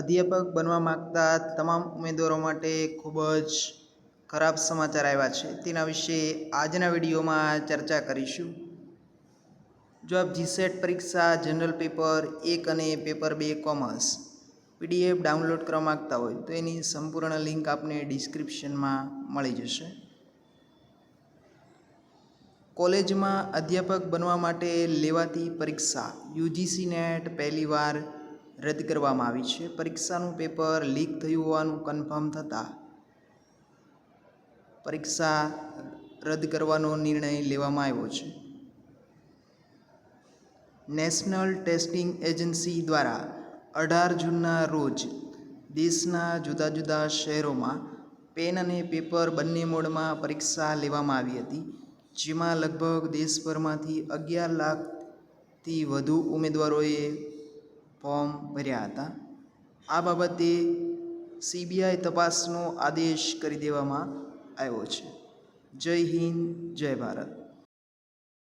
અધ્યાપક બનવા માગતા તમામ ઉમેદવારો માટે ખૂબ જ ખરાબ સમાચાર આવ્યા છે. તેના વિશે આજના વિડીયોમાં ચર્ચા કરીશું. જો આપ જીસેટ પરીક્ષા, જનરલ પેપર, એક અને પેપર બે કોમર્સ. પીડીએફ ડાઉનલોડ કરવા માગતા હોય તો એની સંપૂર્ણ લિંક આપને ડિસ્ક્રિપ્શનમાં મળી જશે. કોલેજમાં અધ્યાપક બનવા માટે લેવાતી પરીક્ષા, યુજીસી નેટ પહેલીવાર રદ કરવામાં આવી છે. પરીક્ષાનું પેપર લીક થયું હોવાનું કન્ફર્મ થતાં પરીક્ષા રદ કરવાનો નિર્ણય લેવામાં આવ્યો છે. નેશનલ ટેસ્ટિંગ એજન્સી દ્વારા અઢાર જૂનના રોજ દેશના જુદા જુદા શહેરોમાં પેન અને પેપર બંને મોડમાં પરીક્ષા લેવામાં આવી હતી, જેમાં લગભગ દેશભરમાંથી અગિયાર લાખથી વધુ ઉમેદવારોએ ફોર્મ ભર્યા હતા. આ બાબતે સીબીઆઈ તપાસનો આદેશ કરી દેવામાં આવ્યો છે. જય હિન્દ, જય ભારત.